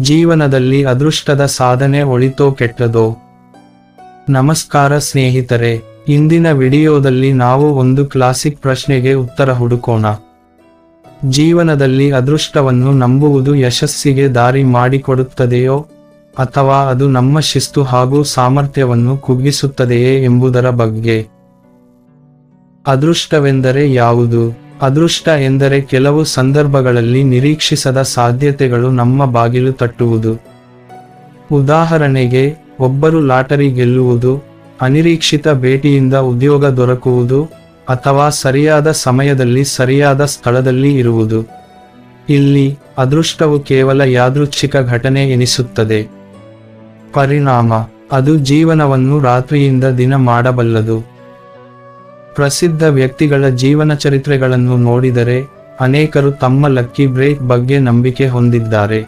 ಜೀವನದಲ್ಲಿ ಅದೃಷ್ಟದ ಸಾಧನೆ ಒಳಿತೋ ಕೆಟ್ಟದೋ? ನಮಸ್ಕಾರ ಸ್ನೇಹಿತರೆ, ಇಂದಿನ ವಿಡಿಯೋದಲ್ಲಿ ನಾವು ಒಂದು ಕ್ಲಾಸಿಕ್ ಪ್ರಶ್ನೆಗೆ ಉತ್ತರ ಹುಡುಕೋಣ. ಜೀವನದಲ್ಲಿ ಅದೃಷ್ಟವನ್ನು ನಂಬುವುದು ಯಶಸ್ಸಿಗೆ ದಾರಿ ಮಾಡಿಕೊಡುತ್ತದೆಯೋ? ಅಥವಾ ಅದು ನಮ್ಮ ಶಿಸ್ತು ಹಾಗೂ ಸಾಮರ್ಥ್ಯವನ್ನು ಕುಗ್ಗಿಸುತ್ತದೆಯೇ ಎಂಬುದರ ಬಗ್ಗೆ. ಅದೃಷ್ಟವೆಂದರೆ ಯಾವುದು? ಅದೃಷ್ಟ ಎಂದರೆ ಕೆಲವು ಸಂದರ್ಭಗಳಲ್ಲಿ ನಿರೀಕ್ಷಿಸದ ಸಾಧ್ಯತೆಗಳು ನಮ್ಮ ಬಾಗಿಲು ತಟ್ಟುವುದು. ಉದಾಹರಣೆಗೆ, ಒಬ್ಬರು ಲಾಟರಿ ಗೆಲ್ಲುವುದು, ಅನಿರೀಕ್ಷಿತ ಭೇಟಿಯಿಂದ ಉದ್ಯೋಗ ದೊರಕುವುದು, ಅಥವಾ ಸರಿಯಾದ ಸಮಯದಲ್ಲಿ ಸರಿಯಾದ ಸ್ಥಳದಲ್ಲಿ ಇರುವುದು. ಇಲ್ಲಿ, ಅದೃಷ್ಟವು ಕೇವಲ ಯಾದೃಚ್ಛಿಕ ಘಟನೆ ಎನಿಸುತ್ತದೆ. ಪರಿಣಾಮ, ಅದು ಜೀವನವನ್ನು ರಾತ್ರಿಯಿಂದ ದಿನ ಮಾಡಬಲ್ಲದು. ಪ್ರಸಿದ್ಧ ವ್ಯಕ್ತಿಗಳ ಜೀವನ ಚರಿತ್ರೆಗಳನ್ನು ನೋಡಿದರೆ ಅನೇಕರು ತಮ್ಮ ಲಕ್ಕಿ ಬ್ರೇಕ್ ಬಗ್ಗೆ ನಂಬಿಕೆ ಹೊಂದಿದ್ದಾರೆ.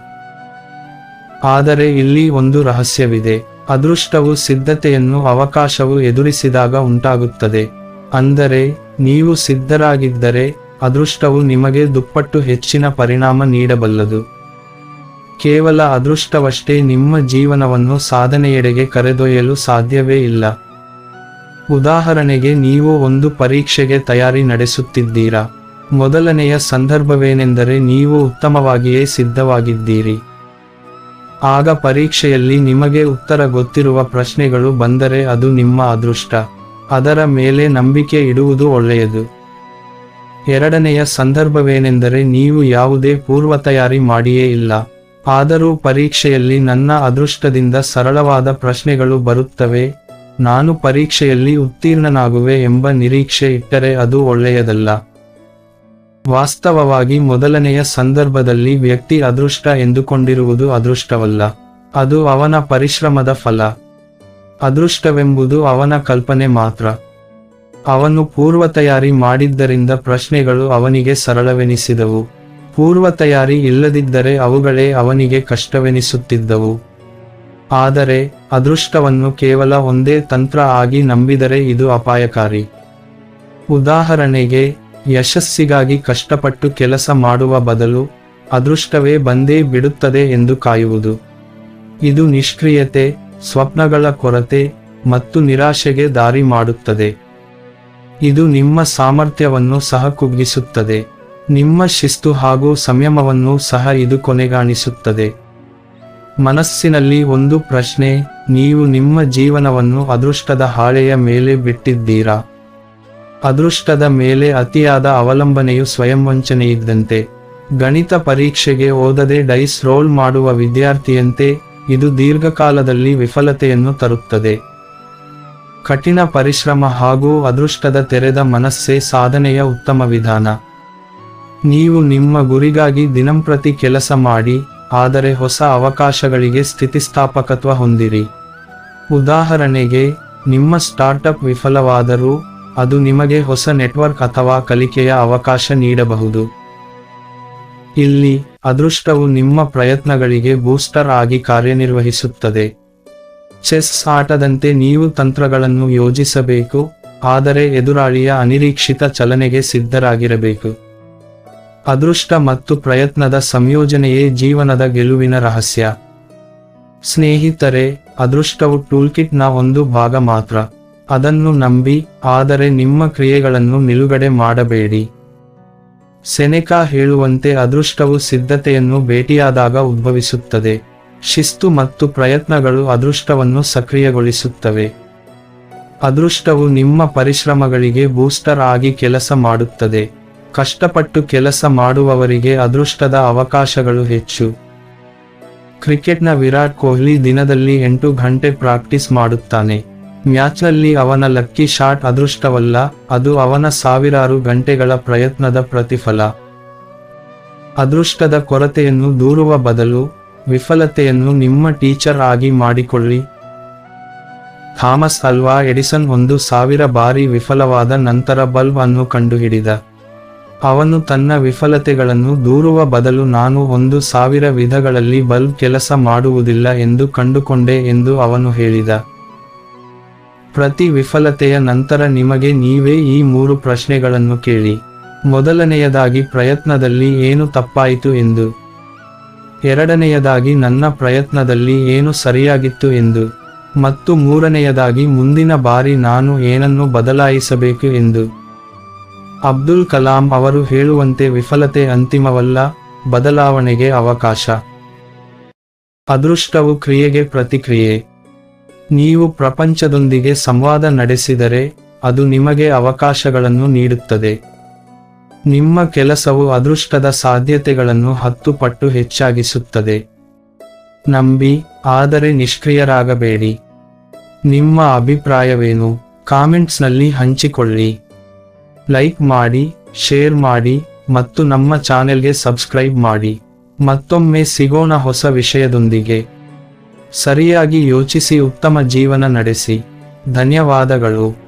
ಆದರೆ ಇಲ್ಲಿ ಒಂದು ರಹಸ್ಯವಿದೆ. ಅದೃಷ್ಟವು ಸಿದ್ಧತೆಯನ್ನು ಅವಕಾಶವು ಎದುರಿಸಿದಾಗ ಉಂಟಾಗುತ್ತದೆ. ಅಂದರೆ, ನೀವು ಸಿದ್ಧರಾಗಿದ್ದರೆ ಅದೃಷ್ಟವು ನಿಮಗೆ ದುಪ್ಪಟ್ಟು ಹೆಚ್ಚಿನ ಪರಿಣಾಮ ನೀಡಬಲ್ಲದು. ಕೇವಲ ಅದೃಷ್ಟವಷ್ಟೇ ನಿಮ್ಮ ಜೀವನವನ್ನು ಸಾಧನೆಯೆಡೆಗೆ ಕರೆದೊಯ್ಯಲು ಸಾಧ್ಯವೇ ಇಲ್ಲ. ಉದಾಹರಣೆಗೆ ನೀವು ಒಂದು ಪರೀಕ್ಷೆಗೆ ತಯಾರಿ ನಡೆಸುತ್ತಿದ್ದೀರಾ? ಮೊದಲನೆಯ ಸಂದರ್ಭವೇನೆಂದರೆ ನೀವು ಉತ್ತಮವಾಗಿಯೇ ಸಿದ್ಧವಾಗಿದ್ದೀರಿ. ಆಗ ಪರೀಕ್ಷೆಯಲ್ಲಿ ನಿಮಗೆ ಉತ್ತರ ಗೊತ್ತಿರುವ ಪ್ರಶ್ನೆಗಳು ಬಂದರೆ ಅದು ನಿಮ್ಮ ಅದೃಷ್ಟ. ಅದರ ಮೇಲೆ ನಂಬಿಕೆ ಇಡುವುದು ಒಳ್ಳೆಯದು. ಎರಡನೆಯ ಸಂದರ್ಭವೇನೆಂದರೆ ನೀವು ಯಾವುದೇ ಪೂರ್ವ ತಯಾರಿ ಮಾಡಿಯೇ ಇಲ್ಲ. ಆದರೂ ಪರೀಕ್ಷೆಯಲ್ಲಿ ನನ್ನ ಅದೃಷ್ಟದಿಂದ ಸರಳವಾದ ಪ್ರಶ್ನೆಗಳು ಬರುತ್ತವೆ. ನಾನು ಪರೀಕ್ಷೆಯಲ್ಲಿ ಉತ್ತೀರ್ಣನಾಗುವೆ ಎಂಬ ನಿರೀಕ್ಷೆ ಇಟ್ಟರೆ ಅದು ಒಳ್ಳೆಯದಲ್ಲ. ವಾಸ್ತವವಾಗಿ ಮೊದಲನೆಯ ಸಂದರ್ಭದಲ್ಲಿ ವ್ಯಕ್ತಿ ಅದೃಷ್ಟ ಎಂದುಕೊಂಡಿರುವುದು ಅದೃಷ್ಟವಲ್ಲ. ಅದು ಅವನ ಪರಿಶ್ರಮದ ಫಲ. ಅದೃಷ್ಟವೆಂಬುದು ಅವನ ಕಲ್ಪನೆ ಮಾತ್ರ. ಅವನು ಪೂರ್ವ ತಯಾರಿ ಮಾಡಿದ್ದರಿಂದ ಪ್ರಶ್ನೆಗಳು ಅವನಿಗೆ ಸರಳವೆನಿಸಿದವು. ಪೂರ್ವ ತಯಾರಿ ಇಲ್ಲದಿದ್ದರೆ ಅವುಗಳೇ ಅವನಿಗೆ ಕಷ್ಟವೆನಿಸುತ್ತಿದ್ದವು. ಆದರೆ ಅದೃಷ್ಟವನ್ನು ಕೇವಲ ಒಂದೇ ತಂತ್ರ ಆಗಿ ನಂಬಿದರೆ ಇದು ಅಪಾಯಕಾರಿ. ಉದಾಹರಣೆಗೆ, ಯಶಸ್ಸಿಗಾಗಿ ಕಷ್ಟಪಟ್ಟು ಕೆಲಸ ಮಾಡುವ ಬದಲು ಅದೃಷ್ಟವೇ ಬಂದೇ ಬಿಡುತ್ತದೆ ಎಂದು ಕಾಯುವುದು. ಇದು ನಿಷ್ಕ್ರಿಯತೆ, ಸ್ವಪ್ನಗಳ ಕೊರತೆ ಮತ್ತು ನಿರಾಶೆಗೆ ದಾರಿ ಮಾಡುತ್ತದೆ. ಇದು ನಿಮ್ಮ ಸಾಮರ್ಥ್ಯವನ್ನು ಸಹ ಕುಗ್ಗಿಸುತ್ತದೆ. ನಿಮ್ಮ ಶಿಸ್ತು ಹಾಗೂ ಸಂಯಮವನ್ನು ಸಹ ಇದು ಕೊನೆಗಾಣಿಸುತ್ತದೆ. ಮನಸ್ಸಿನಲ್ಲಿ ಒಂದು ಪ್ರಶ್ನೆ, ನೀವು ನಿಮ್ಮ ಜೀವನವನ್ನು ಅದೃಷ್ಟದ ಹಾಳೆಯ ಮೇಲೆ ಬಿಟ್ಟಿದ್ದೀರಾ? ಅದೃಷ್ಟದ ಮೇಲೆ ಅತಿಯಾದ ಅವಲಂಬನೆಯು ಸ್ವಯಂ ವಂಚನೆಯಿದ್ದಂತೆ ಗಣಿತ ಪರೀಕ್ಷೆಗೆ ಓದದೆ ಡೈಸ್ ರೋಲ್ ಮಾಡುವ ವಿದ್ಯಾರ್ಥಿಯಂತೆ, ಇದು ದೀರ್ಘಕಾಲದಲ್ಲಿ ವಿಫಲತೆಯನ್ನು ತರುತ್ತದೆ. ಕಠಿಣ ಪರಿಶ್ರಮ ಹಾಗೂ ಅದೃಷ್ಟದ ತೆರೆದ ಮನಸ್ಸೇ ಸಾಧನೆಯ ಉತ್ತಮ ವಿಧಾನ. ನೀವು ನಿಮ್ಮ ಗುರಿಗಾಗಿ ದಿನಂಪ್ರತಿ ಕೆಲಸ ಮಾಡಿ ಆದರೆ ಹೊಸ ಅವಕಾಶಗಳಿಗೆ ಸ್ಥಿತಿಸ್ಥಾಪಕತ್ವ ಹೊಂದಿರಿ. ಉದಾಹರಣೆಗೆ, ನಿಮ್ಮ ಸ್ಟಾರ್ಟಪ್ ವಿಫಲವಾದರೂ, ಅದು ನಿಮಗೆ ಹೊಸ ನೆಟ್ವರ್ಕ್ ಅಥವಾ ಕಲಿಕೆಯ ಅವಕಾಶ ನೀಡಬಹುದು. ಇಲ್ಲಿ, ಅದೃಷ್ಟವು ನಿಮ್ಮ ಪ್ರಯತ್ನಗಳಿಗೆ ಬೂಸ್ಟರ್ ಆಗಿ ಕಾರ್ಯನಿರ್ವಹಿಸುತ್ತದೆ. ಚೆಸ್ ಆಟದಂತೆ ನೀವು ತಂತ್ರಗಳನ್ನು ಯೋಜಿಸಬೇಕು, ಆದರೆ ಎದುರಾಳಿಯ ಅನಿರೀಕ್ಷಿತ ಚಲನೆಗೆ ಸಿದ್ಧರಾಗಿರಬೇಕು. ಅದೃಷ್ಟ ಮತ್ತು ಪ್ರಯತ್ನದ ಸಂಯೋಜನೆಯೇ ಜೀವನದ ಗೆಲುವಿನ ರಹಸ್ಯ. ಸ್ನೇಹಿತರೆ, ಅದೃಷ್ಟವು ಟೂಲ್ಕಿಟ್ನ ಒಂದು ಭಾಗ ಮಾತ್ರ. ಅದನ್ನು ನಂಬಿ, ಆದರೆ ನಿಮ್ಮ ಕ್ರಿಯೆಗಳನ್ನು ನಿಲುಗಡೆ ಮಾಡಬೇಡಿ. ಸೆನೆಕಾ ಹೇಳುವಂತೆ ಅದೃಷ್ಟವು ಸಿದ್ಧತೆಯನ್ನು ಭೇಟಿಯಾದಾಗ ಉದ್ಭವಿಸುತ್ತದೆ. ಶಿಸ್ತು ಮತ್ತು ಪ್ರಯತ್ನಗಳು ಅದೃಷ್ಟವನ್ನು ಸಕ್ರಿಯಗೊಳಿಸುತ್ತವೆ. ಅದೃಷ್ಟವು ನಿಮ್ಮ ಪರಿಶ್ರಮಗಳಿಗೆ ಬೂಸ್ಟರ್ ಆಗಿ ಕೆಲಸ ಮಾಡುತ್ತದೆ. ಕಷ್ಟಪಟ್ಟು ಕೆಲಸ ಮಾಡುವವರಿಗೆ ಅದೃಷ್ಟದ ಅವಕಾಶಗಳು ಹೆಚ್ಚು. ಕ್ರಿಕೆಟ್ನ ವಿರಾಟ್ ಕೊಹ್ಲಿ ದಿನದಲ್ಲಿ ಎಂಟು ಗಂಟೆ ಪ್ರಾಕ್ಟೀಸ್ ಮಾಡುತ್ತಾನೆ. ಮ್ಯಾಚ್ನಲ್ಲಿ ಅವನ ಲಕ್ಕಿ ಶಾಟ್ ಅದೃಷ್ಟವಲ್ಲ, ಅದು ಅವನ ಸಾವಿರಾರು ಗಂಟೆಗಳ ಪ್ರಯತ್ನದ ಪ್ರತಿಫಲ. ಅದೃಷ್ಟದ ಕೊರತೆಯನ್ನು ದೂರುವ ಬದಲು, ವಿಫಲತೆಯನ್ನು ನಿಮ್ಮ ಟೀಚರ್ ಆಗಿ ಮಾಡಿಕೊಳ್ಳಿ. ಥಾಮಸ್ ಅಲ್ವಾ ಎಡಿಸನ್ ಒಂದು ಸಾವಿರ ಬಾರಿ ವಿಫಲವಾದ ನಂತರ ಬಲ್ಬ್ ಅನ್ನು ಕಂಡುಹಿಡಿದ. ಅವನು ತನ್ನ ವಿಫಲತೆಗಳನ್ನು ದೂರುವ ಬದಲು ನಾನು ಒಂದು ಸಾವಿರ ವಿಧಗಳಲ್ಲಿ ಬಲ್ಬ್ ಕೆಲಸ ಮಾಡುವುದಿಲ್ಲ ಎಂದು ಕಂಡುಕೊಂಡೆ ಎಂದು ಅವನು ಹೇಳಿದ. ಪ್ರತಿ ವಿಫಲತೆಯ ನಂತರ ನಿಮಗೆ ನೀವೇ ಈ ಮೂರು ಪ್ರಶ್ನೆಗಳನ್ನು ಕೇಳಿ. ಮೊದಲನೆಯದಾಗಿ ಪ್ರಯತ್ನದಲ್ಲಿ ಏನು ತಪ್ಪಾಯಿತು ಎಂದು. ಎರಡನೆಯದಾಗಿ ನನ್ನ ಪ್ರಯತ್ನದಲ್ಲಿ ಏನು ಸರಿಯಾಗಿತ್ತು ಎಂದು. ಮತ್ತು ಮೂರನೆಯದಾಗಿ ಮುಂದಿನ ಬಾರಿ ನಾನು ಏನನ್ನು ಬದಲಾಯಿಸಬೇಕು ಎಂದು. ಅಬ್ದುಲ್ ಕಲಾಂ ಅವರು ಹೇಳುವಂತೆ ವಿಫಲತೆ ಅಂತಿಮವಲ್ಲ, ಬದಲಾವಣೆಗೆ ಅವಕಾಶ. ಅದೃಷ್ಟವು ಕ್ರಿಯೆಗೆ ಪ್ರತಿಕ್ರಿಯೆ. ನೀವು ಪ್ರಪಂಚದೊಂದಿಗೆ ಸಂವಾದ ನಡೆಸಿದರೆ, ಅದು ನಿಮಗೆ ಅವಕಾಶಗಳನ್ನು ನೀಡುತ್ತದೆ. ನಿಮ್ಮ ಕೆಲಸವು ಅದೃಷ್ಟದ ಸಾಧ್ಯತೆಗಳನ್ನು ಹತ್ತು ಪಟ್ಟು ಹೆಚ್ಚಾಗಿಸುತ್ತದೆ. ನಂಬಿ, ಆದರೆ ನಿಷ್ಕ್ರಿಯರಾಗಬೇಡಿ. ನಿಮ್ಮ ಅಭಿಪ್ರಾಯವೇನು? ಕಾಮೆಂಟ್ಸ್ನಲ್ಲಿ ಹಂಚಿಕೊಳ್ಳಿ. ಲೈಕ್ ಮಾಡಿ ಶೇರ್ ಮಾಡಿ ಮತ್ತು ನಮ್ಮ ಚಾನೆಲ್ಗೆ ಸಬ್ಸ್ಕ್ರೈಬ್ ಮಾಡಿ. ಮತ್ತೊಮ್ಮೆ ಸಿಗೋಣ ಹೊಸ ವಿಷಯದೊಂದಿಗೆ. ಸರಿಯಾಗಿ ಯೋಚಿಸಿ ಉತ್ತಮ ಜೀವನ ನಡೆಸಿ. ಧನ್ಯವಾದಗಳು.